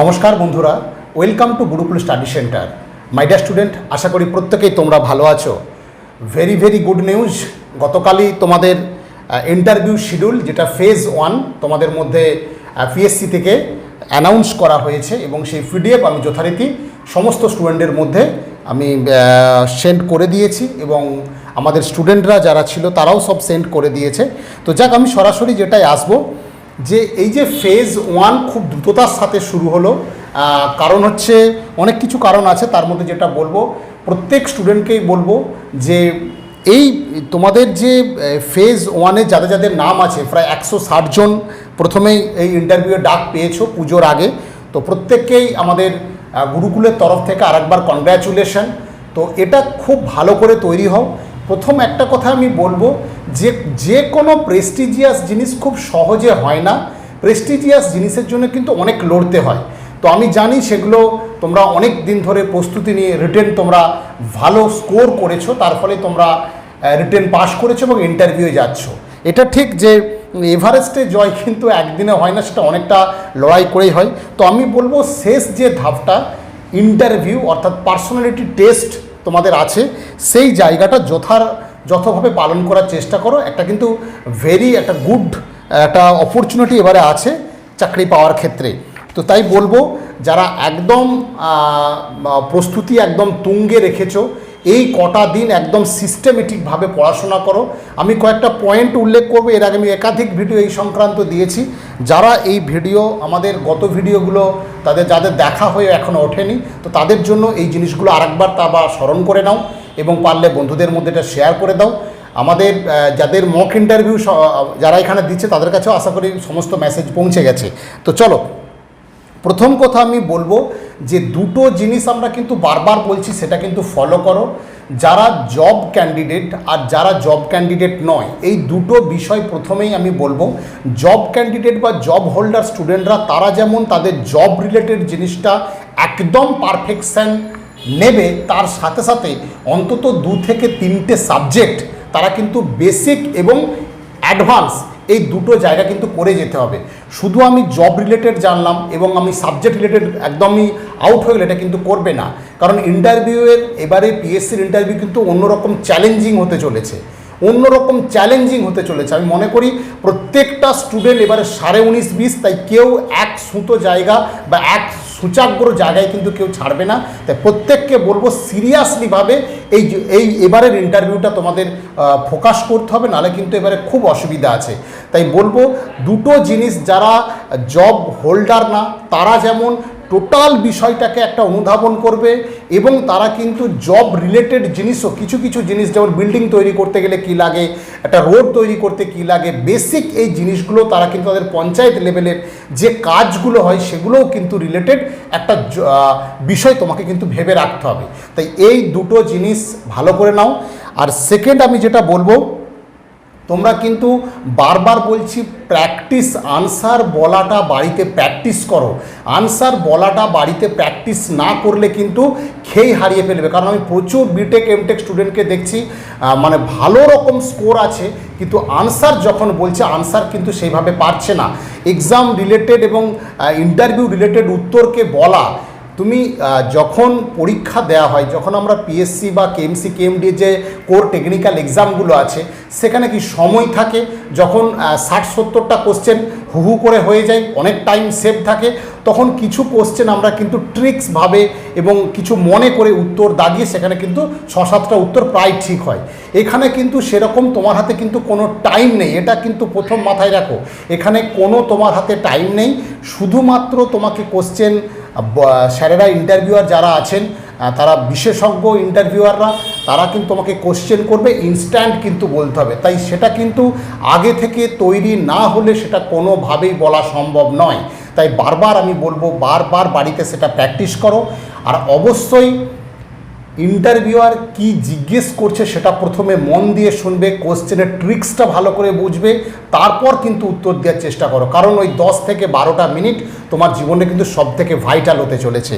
নমস্কার বন্ধুরা welcome to Gurukul study centre my dear student আশা করি প্রত্যেকেই তোমরা ভালো আছো। ভেরি ভেরি গুড নিউজ গতকালই তোমাদের ইন্টারভিউ শিডিউল যেটা ফেজ ওয়ান তোমাদের মধ্যে পিএসসি থেকে অ্যানাউন্স করা হয়েছে এবং সেই পিডিএফ আমি যথারীতি সমস্ত স্টুডেন্টের মধ্যে আমি সেন্ড করে দিয়েছি এবং আমাদের স্টুডেন্টরা যারা ছিল তারাও সব সেন্ড করে দিয়েছে। তো যাক, আমি সরাসরি যেটাই আসব যে এই যে ফেজ ওয়ান খুব দ্রুততার সাথে শুরু হলো কারণ হচ্ছে অনেক কিছু কারণ আছে, তার মধ্যে যেটা বলব, প্রত্যেক স্টুডেন্টকেই বলব যে এই তোমাদের যে ফেজ ওয়ানে যাদের যাদের নাম আছে, প্রায় একশো ষাট জন প্রথমেই এই ইন্টারভিউয়ে ডাক পেয়েছ পুজোর আগে, তো প্রত্যেককেই আমাদের গুরুকুলের তরফ থেকে আরেকবার কনগ্র্যাচুলেশন তো এটা খুব ভালো করে তৈরি হও। প্রথম একটা কথা আমি বলব যে যে কোনো প্রেস্টিজিয়াস জিনিস খুব সহজে হয় না। প্রেস্টিজিয়াস জিনিসের জন্য কিন্তু অনেক লড়তে হয়। তো আমি জানি সেগুলো তোমরা অনেক দিন ধরে প্রস্তুতি নিয়ে রিটেন তোমরা ভালো স্কোর করেছ, তার ফলে তোমরা রিটেন পাস করেছ এবং ইন্টারভিউয়ে যাচ্ছ। এটা ঠিক যে এভারেস্টে জয় কিন্তু একদিনে হয় না, সেটা অনেকটা লড়াই করেই হয়। তো আমি বলব শেষ যে ধাপটা ইন্টারভিউ অর্থাৎ পার্সোনালিটি টেস্ট তোমাদের আছে, সেই জায়গাটা যথার যথাভাবে পালন করার চেষ্টা করো। একটা কিন্তু ভেরি একটা গুড একটা অপরচুনিটি এবারে আছে চাকরি পাওয়ার ক্ষেত্রে। তো তাই বলব, যারা একদম প্রস্তুতি একদম তুঙ্গে রেখেছো, এই কটা দিন একদম সিস্টেমেটিকভাবে পড়াশোনা করো। আমি কয়েকটা পয়েন্ট উল্লেখ করব, এর আগে আমি একাধিক ভিডিও এই সংক্রান্ত দিয়েছি। যারা এই ভিডিও আমাদের গত ভিডিওগুলো তাদের যাদের দেখা হয়ে এখনও ওঠেনি, তো তাদের জন্য এই জিনিসগুলো আরেকবার তা বা স্মরণ করে নাও এবং পারলে বন্ধুদের মধ্যে এটা শেয়ার করে দাও। আমাদের যাদের মক ইন্টারভিউ যারা এখানে দিচ্ছে তাদের কাছেও আশা করি সমস্ত মেসেজ পৌঁছে গেছে। তো চলো প্রথম কথা আমি বলব যে দুটো জিনিস আমরা কিন্তু বারবার বলছি, সেটা কিন্তু ফলো করো। যারা জব ক্যান্ডিডেট আর যারা জব ক্যান্ডিডেট নয়, এই দুটো বিষয় প্রথমেই আমি বলব। জব ক্যান্ডিডেট বা জব হোল্ডার স্টুডেন্টরা তারা যেমন তাদের জব রিলেটেড জিনিসটা একদম পারফেকশন নেবে, তার সাথে সাথে অন্তত দু থেকে তিনটে সাবজেক্ট তারা কিন্তু বেসিক এবং অ্যাডভান্স এই দুটো জায়গা কিন্তু করে যেতে হবে। শুধু আমি জব রিলেটেড জানলাম এবং আমি সাবজেক্ট রিলেটেড একদমই আউট হয়ে গেলে এটা কিন্তু করবে না। কারণ ইন্টারভিউয়ের এবারে পিএসসির ইন্টারভিউ কিন্তু অন্যরকম চ্যালেঞ্জিং হতে চলেছে। অন্যরকম চ্যালেঞ্জিং হতে চলেছে। আমি মনে করি প্রত্যেকটা স্টুডেন্ট এবারে সাড়ে উনিশ বিশ, তাই কেউ এক সুতো জায়গা বা এক সূচাগ্র জায়গায় কিন্তু কেউ ছাড়বে না। তাই প্রত্যেককে বলব সিরিয়াসলিভাবে এই এই এবারের ইন্টারভিউটা তোমাদের ফোকাস করতে হবে, নাহলে কিন্তু এবারে খুব অসুবিধা আছে। তাই বলব দুটো জিনিস যারা জব হোল্ডার না, তারা যেমন টোটাল বিষয়টাকে একটা অনুধাবন করবে এবং তারা কিন্তু জব রিলেটেড জিনিসও কিছু কিছু জিনিস, যেমন বিল্ডিং তৈরি করতে গেলে কি লাগে, একটা রোড তৈরি করতে কি লাগে বেসিক এই জিনিসগুলো তারা কিন্তু তাদের পঞ্চায়েত লেভেলের যে কাজগুলো হয় সেগুলোও কিন্তু রিলেটেড একটা বিষয় তোমাকে কিন্তু ভেবে রাখতে হবে। তাই এই দুটো জিনিস ভালো করে নাও। আর সেকেন্ড আমি যেটা বলব তোমরা কিন্তু বারবার বলছি প্র্যাকটিস আনসার বলাটা বাড়িতে প্র্যাকটিস করো। আনসার বলাটা বাড়িতে প্র্যাকটিস না করলে কিন্তু খেই হারিয়ে ফেলবে। কারণ আমি প্রচুর বিটেক এমটেক স্টুডেন্টকে দেখছি মানে ভালো রকম স্কোর আছে, কিন্তু আনসার যখন বলছে আনসার কিন্তু সেইভাবে পারছে না। এক্সাম রিলেটেড এবং ইন্টারভিউ রিলেটেড উত্তরকে বলা তুমি যখন পরীক্ষা দেওয়া হয়, যখন আমরা পিএসসি বা কেএমসি কেএমডি যে কোর টেকনিক্যাল এক্সামগুলো আছে, সেখানে কি সময় থাকে? যখন ষাট সত্তরটা কোশ্চেন হু হু করে হয়ে যায়, অনেক টাইম সেভ থাকে, তখন কিছু কোশ্চেন আমরা কিন্তু ট্রিক্সভাবে এবং কিছু মনে করে উত্তর দাগিয়ে সেখানে কিন্তু ছ সাতটা উত্তর প্রায় ঠিক হয়। এখানে কিন্তু সেরকম তোমার হাতে কিন্তু কোনো টাইম নেই, এটা কিন্তু প্রথম মাথায় রাখো। এখানে কোনো তোমার হাতে টাইম নেই, শুধুমাত্র তোমাকে কোশ্চেন স্যারেরা ইন্টারভিউয়ার যারা আছেন তারা বিশেষজ্ঞ ইন্টারভিউয়াররা তারা কিন্তু তোমাকে কোশ্চেন করবে ইনস্ট্যান্ট কিন্তু বলতে হবে। তাই সেটা কিন্তু আগে থেকে তৈরি না হলে সেটা কোনোভাবেই বলা সম্ভব নয়। তাই বারবার আমি বলব, বারবার বাড়িতে সেটা প্র্যাকটিস করো। আর অবশ্যই ইন্টারভিউয়ার কি জিজ্ঞেস করছে সেটা প্রথমে মন দিয়ে শুনবে কোশ্চেনের ট্রিক্সটা ভালো করে বুঝবে, তারপর কিন্তু উত্তর দেওয়ার চেষ্টা করো। কারণ ওই দশ থেকে বারোটা মিনিট তোমার জীবনে কিন্তু সব থেকে ভাইটাল হতে চলেছে।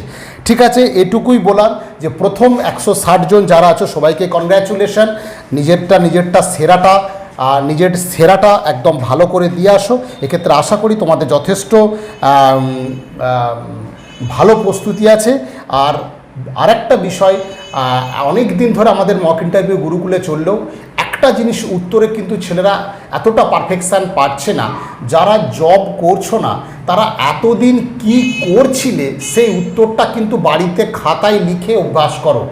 ঠিক আছে, এটুকুই বলার যে প্রথম একশো ষাট জন যারা আছো, সবাইকে কনগ্র্যাচুলেশন নিজেরটা নিজেরটা সেরাটা, আর নিজের সেরাটা একদম ভালো করে দিয়ে আসো। এক্ষেত্রে আশা করি তোমাদের যথেষ্ট ভালো প্রস্তুতি আছে। আর আরেকটা বিষয় অনেক দিন ধরে আমাদের মক ইন্টারভিউ গুরুকুলে চললেও একটা জিনিস উত্তরে কিন্তু ছেলেরা এতটা পারফেকশান পাচ্ছে না, যারা জব করছ না, তারা এতদিন কি করছিলে সেই উত্তরটা কিন্তু বাড়িতে খাতায় লিখে অভ্যাস করো,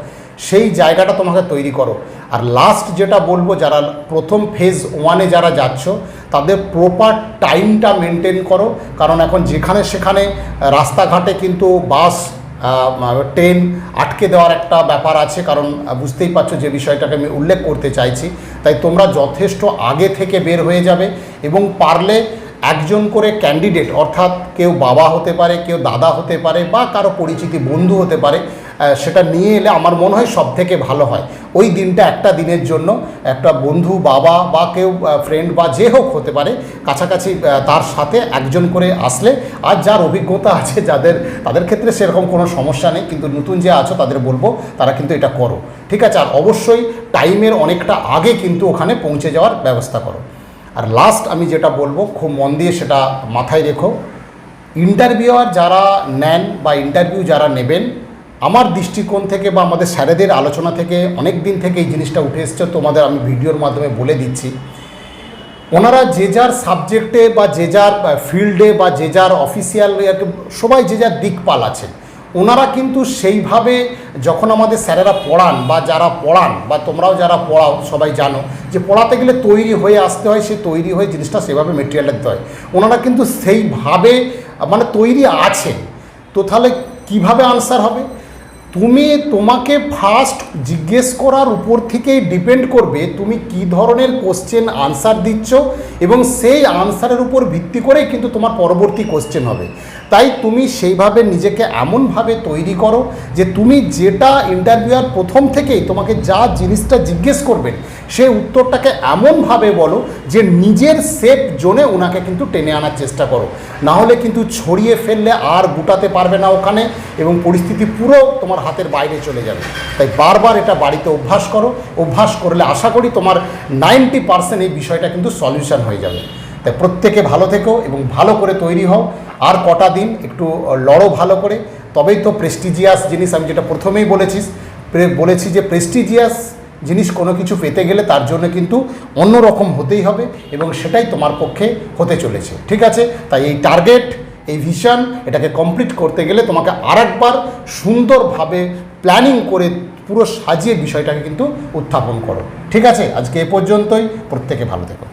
সেই জায়গাটা তোমাকে তৈরি করো। আর লাস্ট যেটা বলব, যারা প্রথম ফেজ ওয়ানে যারা যাচ্ছ, তাদের প্রপার টাইমটা মেনটেন করো, কারণ এখন যেখানে সেখানে রাস্তাঘাটে কিন্তু বাস ট্রেন আটকে দেওয়ার একটা ব্যাপার আছে, কারণ বুঝতেই পারছ যে বিষয়টাকে আমি উল্লেখ করতে চাইছি। তাই তোমরা যথেষ্ট আগে থেকে বের হয়ে যাবে এবং পারলে একজন করে ক্যান্ডিডেট অর্থাৎ কেউ বাবা হতে পারে, কেউ দাদা হতে পারে বা কারও পরিচিতি বন্ধু হতে পারে সেটা নিয়ে এলে আমার মনে হয় সব থেকে ভালো হয়। ওই দিনটা একটা দিনের জন্য একটা বন্ধু, বাবা বা কেউ ফ্রেন্ড বা যে হোক হতে পারে, কাছাকাছি তার সাথে একজন করে আসলে আর যার অভিজ্ঞতা আছে, যাদের, তাদের ক্ষেত্রে সেরকম কোনো সমস্যা নেই, কিন্তু নতুন যে আছো তাদের বলব, তারা কিন্তু এটা করো। ঠিক আছে? আর অবশ্যই টাইমের অনেকটা আগে কিন্তু ওখানে পৌঁছে যাওয়ার ব্যবস্থা করো। আর লাস্ট আমি যেটা বলব, খুব মন দিয়ে সেটা মাথায় রেখো। ইন্টারভিউয়ার যারা নেন বা ইন্টারভিউ যারা নেবেন আমার দৃষ্টিকোণ থেকে বা আমাদের স্যারেদের আলোচনা থেকে অনেক দিন থেকে এই জিনিসটা উঠে এসছে তোমাদের আমি ভিডিওর মাধ্যমে বলে দিচ্ছি। ওনারা যে যার সাবজেক্টে বা যে যার ফিল্ডে বা যে যার অফিসিয়াল সবাই যে যার দিকপাল আছেন ওনারা কিন্তু সেইভাবে যখন আমাদের স্যারেরা পড়ান বা যারা পড়ান বা তোমরাও যারা পড়াও, সবাই জানো যে পড়াতে গেলে তৈরি হয়ে আসতে হয়, সে তৈরি হয়ে জিনিসটা সেভাবে মেটেরিয়াল দিতে হয়। ওনারা কিন্তু সেইভাবে মানে তৈরি আছেন। তো তাহলে কীভাবে আনসার হবে? তুমি তোমাকে ফার্স্ট জিজ্ঞেস করার উপর থেকেই ডিপেন্ড করবে তুমি কি ধরনের কোশ্চেন আনসার দিচ্ছ এবং সেই আনসারের উপর ভিত্তি করেই কিন্তু তোমার পরবর্তী কোশ্চেন হবে। তাই তুমি সেইভাবে নিজেকে এমনভাবে তৈরি করো যে তুমি যেটা ইন্টারভিউয়ার প্রথম থেকেই তোমাকে যা জিনিসটা জিজ্ঞেস করবেন সেই উত্তরটাকে এমনভাবে বলো যে নিজের সেফ জোনে ওনাকে কিন্তু টেনে আনার চেষ্টা করো। না হলে কিন্তু ছড়িয়ে ফেললে আর গুটাতে পারবে না ওখানে এবং পরিস্থিতি পুরো তোমার হাতের বাইরে চলে যাবে। তাই বারবার এটা বাড়িতে অভ্যাস করো। অভ্যাস করলে আশা করি তোমার নাইনটি পার্সেন্ট এই বিষয়টা কিন্তু সলিউশন হয়ে যাবে। তাই প্রত্যেকে ভালো থেকো এবং ভালো করে তৈরি হও। আর কটা দিন একটু লড়ো ভালো করে। তবেই তো প্রেস্টিজিয়াস জিনিস, আমি যেটা প্রথমেই বলেছিস বলেছি যে প্রেস্টিজিয়াস জিনিস কোনো কিছু পেতে গেলে তার জন্য কিন্তু অন্য রকম হতেই হবে এবং সেটাই তোমার পক্ষে হতে চলেছে। ঠিক আছে? তাই এই টার্গেট এই ভিশন এটাকে কমপ্লিট করতে গেলে তোমাকে আর একবার সুন্দরভাবে প্ল্যানিং করে পুরো সাজিয়ে বিষয়টাকে কিন্তু উত্থাপন করো। ঠিক আছে? আজকে এ পর্যন্তই। প্রত্যেকে ভালো থেকো।